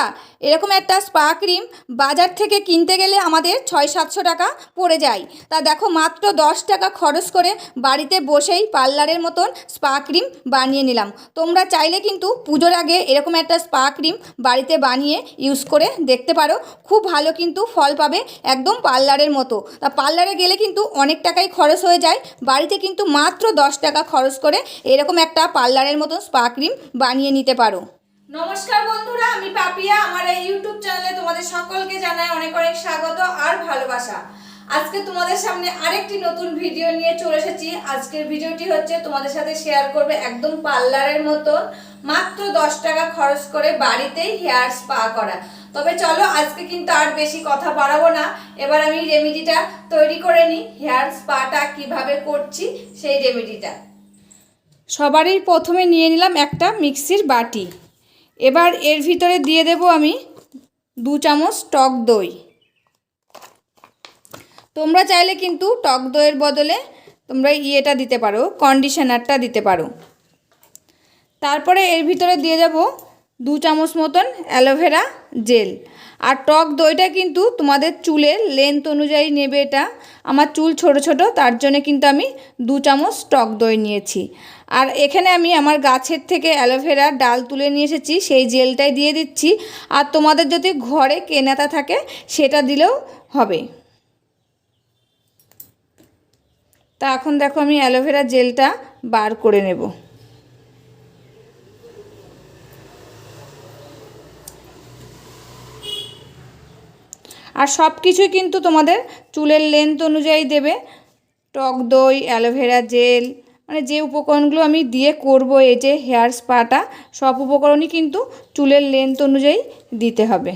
বন্ধুরা, এরকম একটা স্পা ক্রিম বাজার থেকে কিনতে গেলে আমাদের ছয় সাতশো টাকা পড়ে যায়। তা দেখো, মাত্র দশ টাকা খরচ করে বাড়িতে বসেই পার্লারের মতন স্পা ক্রিম বানিয়ে নিলাম। তোমরা চাইলে কিন্তু পুজোর আগে এরকম একটা স্পা ক্রিম বাড়িতে বানিয়ে ইউজ করে দেখতে পারো। খুব ভালো কিন্তু ফল পাবে একদম পার্লারের মতো। তা পার্লারে গেলে কিন্তু অনেক টাকাই খরচ হয়ে যায়। বাড়িতে কিন্তু মাত্র দশ টাকা খরচ করে এরকম একটা পার্লারের মতন স্পা ক্রিম বানিয়ে নিতে পারো। নমস্কার বন্ধুরা, আমি পাপিয়া। আমার এই ইউটিউব চ্যানেলে তোমাদের সকলকে জানাই অনেক অনেক স্বাগত আর ভালোবাসা। আজকে তোমাদের সামনে আরেকটি নতুন ভিডিও নিয়ে চলে এসেছি। আজকের ভিডিওটি হচ্ছে তোমাদের সাথে শেয়ার করবে একদম পার্লারের মতো, মাত্র দশ টাকা খরচ করে বাড়িতেই হেয়ার স্পা করা। তবে চলো, আজকে কিন্তু আর বেশি কথা বাড়াবো না। এবার আমি রেমেডিটা তৈরি করে নিই। হেয়ার স্পাটা কীভাবে করছি সেই রেমেডিটা সবারই প্রথমে নিয়ে নিলাম একটা মিক্সির বাটি। এবার এর ভিতরে দিয়ে দেব আমি দু চামচ টক দই। তোমরা চাইলে কিন্তু টক দইয়ের বদলে তোমরা ইয়েটা দিতে পারো কন্ডিশনারটা দিতে পারো। তারপরে এর ভিতরে দিয়ে যাব দু চামচ মতন অ্যালোভেরা জেল আর টক দইটা কিন্তু তোমাদের চুলের লেন্থ অনুযায়ী নেবে এটা। আমার চুল ছোট ছোট, তার জন্য কিন্তু আমি দু চামচ টক দই নিয়েছি। আর এখানে আমি আমার গাছের থেকে অ্যালোভেরা ডাল তুলে নিয়ে এসেছি, সেই জেলটাই দিয়ে দিচ্ছি। আর তোমাদের যদি ঘরে কেনাতা থাকে, সেটা দিলেও হবে। তা এখন দেখো আমি অ্যালোভেরা জেলটা বার করে নেব। আর সব কিছুই কিন্তু তোমাদের চুলের লেন্থ অনুযায়ী দেবে। টক দই অ্যালোভেরা জেল মানে যে উপকরণগুলো আমি দিয়ে করব, এই যে হেয়ার স্পাটা, সব উপকরণই কিন্তু চুলের লেন্থ অনুযায়ী দিতে হবে।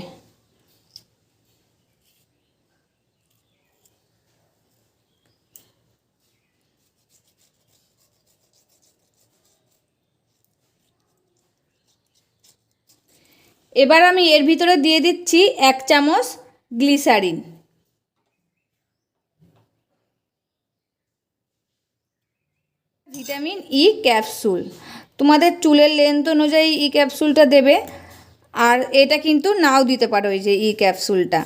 এবার আমি এর ভিতরে দিয়ে দিচ্ছি এক চামচ গ্লিসারিন। Vitamin E capsule. তোমাদের চুলের লেন্থ অনুযায়ী ই ক্যাপসুলটা দেবে, আর এটা কিন্তু নাও দিতে পারো এই যে ই ক্যাপসুলটা।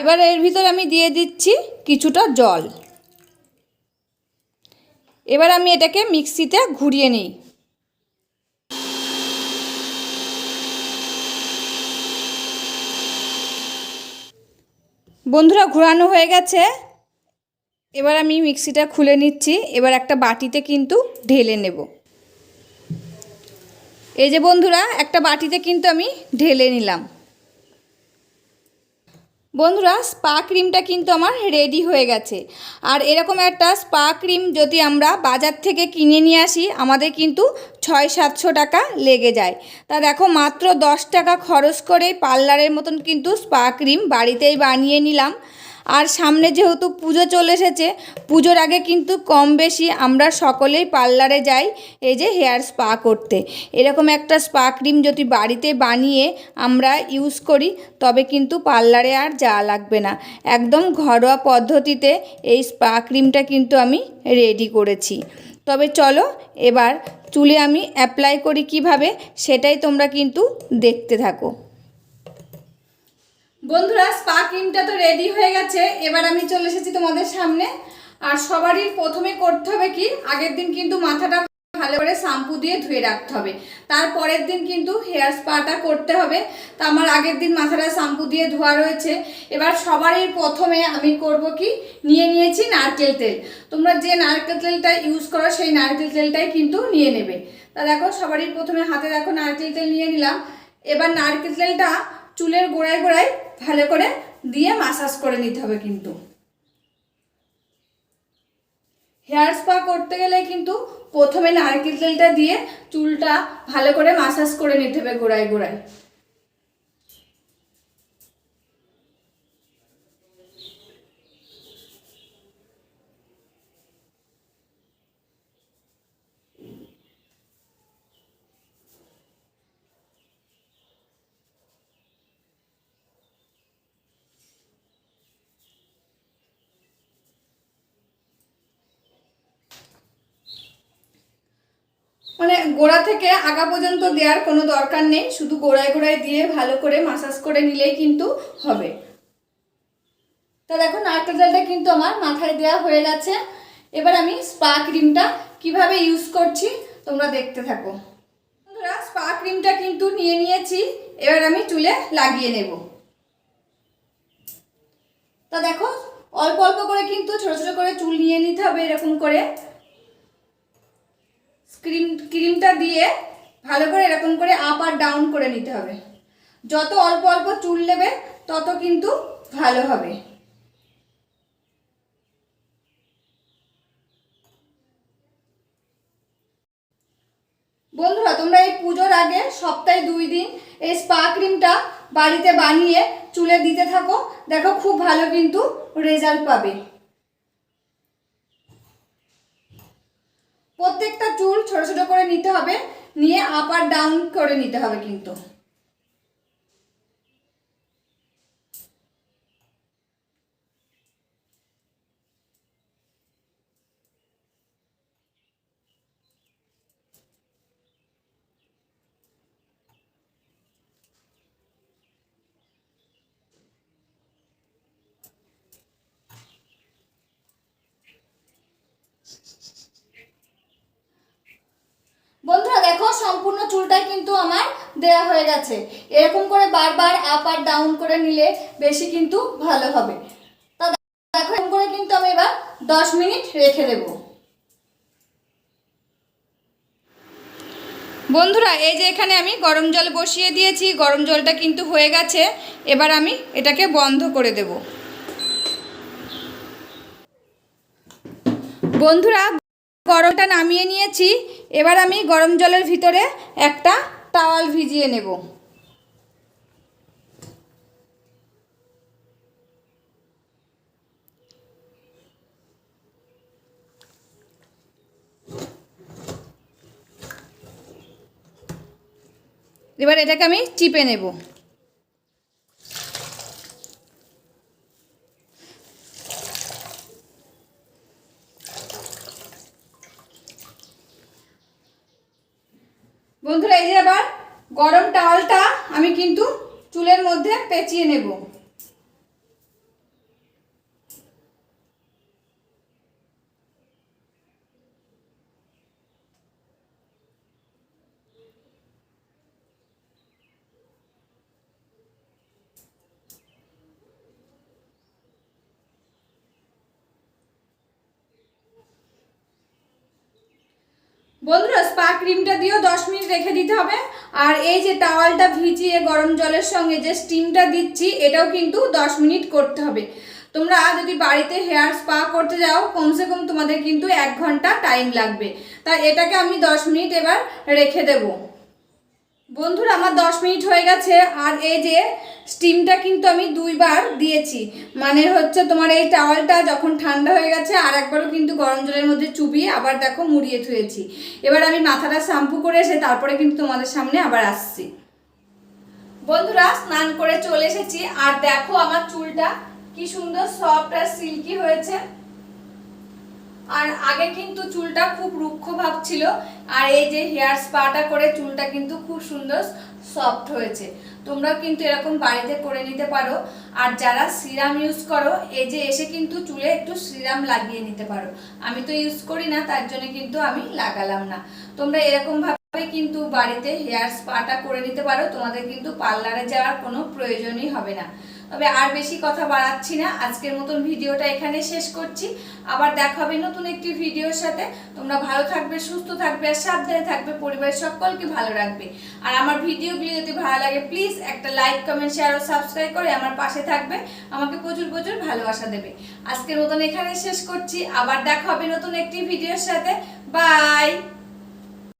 এবার এর ভিতরে আমি দিয়ে দিচ্ছি কিছুটা জল। এবার আমি এটাকে মিক্সিতে ঘুরিয়ে নিই। বন্ধুরা, ঘোরানো হয়ে গেছে। এবার আমি মিক্সিটা খুলে নিচ্ছি। এবার একটা বাটিতে কিন্তু ঢেলে নেব। এই যে বন্ধুরা, একটা বাটিতে কিন্তু আমি ঢেলে নিলাম। বন্ধুরা স্পা ক্রিমটা কিন্তু আমার রেডি হয়ে গেছে। আর এরকম একটা স্পা ক্রিম যদি আমরা বাজার থেকে কিনে নিয়ে আসি, আমাদের কিন্তু ছয় সাতশো টাকা লেগে যায়। তা দেখো, মাত্র দশ টাকা খরচ করে পার্লারের মতন কিন্তু স্পা ক্রিম বাড়িতেই বানিয়ে নিলাম। আর সামনে যেহেতু পুজো চলে এসেছে, পুজোর আগে কিন্তু কম বেশি আমরা সকলেই পার্লারে যাই, এই যে হেয়ার স্পা করতে। এরকম একটা স্পা ক্রিম যদি বাড়িতে বানিয়ে আমরা ইউজ করি, তবে কিন্তু পার্লারে আর যাওয়া লাগবে না। একদম ঘরোয়া পদ্ধতিতে এই স্পা ক্রিমটা কিন্তু আমি রেডি করেছি। তবে চলো এবার চুলে আমি অ্যাপ্লাই করি কীভাবে, সেটাই তোমরা কিন্তু দেখতে থাকো। বন্ধুরা স্পা ক্রিমটা তো রেডি হয়ে গেছে। এবার আমি চলে এসেছি তোমাদের সামনে। আর সবারই প্রথমে করতে হবে কি, আগের দিন কিন্তু মাথাটা ভালো করে শ্যাম্পু দিয়ে ধুয়ে রাখতে হবে। তারপরের দিন কিন্তু হেয়ার স্পাটা করতে হবে। তা আমার আগের দিন মাথাটা শ্যাম্পু দিয়ে ধোয়া রয়েছে। এবার সবারই প্রথমে আমি করব কি, নিয়ে নিয়েছি নারকেল তেল। তোমরা যে নারকেল তেলটা ইউজ করো, সেই নারকেল তেলটাই কিন্তু নিয়ে নেবে। তা দেখো, সবারই প্রথমে হাতে দেখো নারকেল তেল নিয়ে নিলাম। এবার নারকেল তেলটা চুলের গোড়ায় গোড়ায় ভালো করে দিয়ে মাসাজ করে নিতে হবে কিন্তু। হেয়ার স্পা করতে গেলে কিন্তু প্রথমে নারকেল তেলটা দিয়ে চুলটা ভালো করে মাসাজ করে নিতে হবে গোড়ায় গোড়ায়। গোড়া থেকে আগা পর্যন্ত দেওয়ার কোনো দরকার নেই, শুধু গোড়ায় গোড়ায় দিয়ে ভালো করে মাসাজ করে নিলেই কিন্তু হবে। তা দেখো, নারকেল তেলটা কিন্তু আমার মাথায় দেওয়া হয়ে গেছে। এবার আমি স্পা ক্রিমটা কীভাবে ইউজ করছি তোমরা দেখতে থাকো। বন্ধুরা, স্পা ক্রিমটা কিন্তু নিয়ে নিয়েছি, এবার আমি চুলে লাগিয়ে নেব। তা দেখো, অল্প অল্প করে কিন্তু ছোট ছোট করে চুল নিয়ে নিতে হবে, এরকম করে। ক্রিম ক্রিমটা দিয়ে ভালো করে এরকম করে আপ আর ডাউন করে নিতে হবে। যত অল্প অল্প চুল নেবে, তত কিন্তু ভালো হবে। বন্ধুরা, তোমরা এই পুজোর আগে সপ্তাহে দুই দিন এই স্পা ক্রিমটা বাড়িতে বানিয়ে চুলে দিতে থাকো। দেখো খুব ভালো কিন্তু রেজাল্ট পাবে। প্রত্যেকটা চুল ছোট ছোট করে নিতে হবে, নিয়ে আপ আর ডাউন করে নিতে হবে কিন্তু বন্ধুরা দেখো সম্পূর্ণ কিন্তু আমার দেয়া হয়ে গেছে। এরকম করে বারবার আপ আর ডাউন করে নিলে বেশি কিন্তু ভালো হবে। এরকম করে কিন্তু আমি এবার দশ মিনিট রেখে দেব। বন্ধুরা, এই যে এখানে আমি গরম জল বসিয়ে দিয়েছি, গরম জলটা কিন্তু হয়ে গেছে। এবার আমি এটাকে বন্ধ করে দেব। বন্ধুরা গরমটা নামিয়ে নিয়েছি। এবার আমি গরম জলের ভিতরে একটা টাওয়াল ভিজিয়ে নেব। এবার এটাকে আমি চিপে নেব। বন্ধুরা এই যে আবার গরম টাওয়ালটা আমি কিন্তু চুলের মধ্যে পেঁচিয়ে নেব। বন্ধুরা স্পা ক্রিমটা দিয়েও দশ মিনিট রেখে দিতে হবে। আর এই যে টাওয়ালটা ভিজিয়ে গরম জলের সঙ্গে যে স্টিমটা দিচ্ছি, এটাও কিন্তু দশ মিনিট করতে হবে। তোমরা যদি বাড়িতে হেয়ার স্পা করতে যাও, কমসে কম তোমাদের কিন্তু এক ঘণ্টা টাইম লাগবে। তা এটাকে আমি দশ মিনিট এবার রেখে দেবো। বন্ধুরা, আমার দশ মিনিট হয়ে গেছে, আর এই যে স্টিমটা কিন্তু আমি দুইবার দিয়েছি। মানে হচ্ছে তোমার এই টাওয়ালটা যখন ঠান্ডা হয়ে গেছে, আর একবারও কিন্তু গরম জলের মধ্যে চুবিয়ে আবার দেখো মুড়িয়ে থুয়েছি এবার আমি মাথাটা শ্যাম্পু করে এসে তারপরে কিন্তু তোমাদের সামনে আবার আসছি। বন্ধুরা, স্নান করে চলে এসেছি, আর দেখো আমার চুলটা কি সুন্দর সফট আর সিল্কি হয়েছে। আর আগে কিন্তু চুলটা খুব রুক্ষ ভাব ছিল, আর এই যে হেয়ার স্পাটা করে চুলটা কিন্তু খুব সুন্দর সফট হয়েছে। তোমরাও কিন্তু এরকম বাড়িতে করে নিতে পারো। আর যারা সিরাম ইউজ করো, এই যে এসে কিন্তু চুলে একটু সিরাম লাগিয়ে নিতে পারো। আমি তো ইউজ করি না, তার জন্য কিন্তু আমি লাগালাম না। তোমরা এরকম ভাবে কিন্তু বাড়িতে হেয়ার স্পাটা করে নিতে পারো, তোমাদের কিন্তু পার্লারে যাওয়ার কোনো প্রয়োজনই হবে না। তবে আর বেশি কথা বাড়াচ্ছি না। আজকের মতন ভিডিওটা এখানে শেষ করছি। আবার দেখা হবে নতুন একটি ভিডিওর সাথে। তোমরা ভালো থাকবে, সুস্থ থাকবে, আর সাবধানে থাকবে। পরিবারের সকলকে ভালো রাখবে। আর আমার ভিডিওগুলি যদি ভালো লাগে প্লিজ একটা লাইক কমেন্ট শেয়ার ও সাবস্ক্রাইব করে আমার পাশে থাকবে। আমাকে প্রচুর প্রচুর ভালোবাসা দেবে। আজকের মতন এখানে শেষ করছি। আবার দেখা হবে নতুন একটি ভিডিওর সাথে। বাই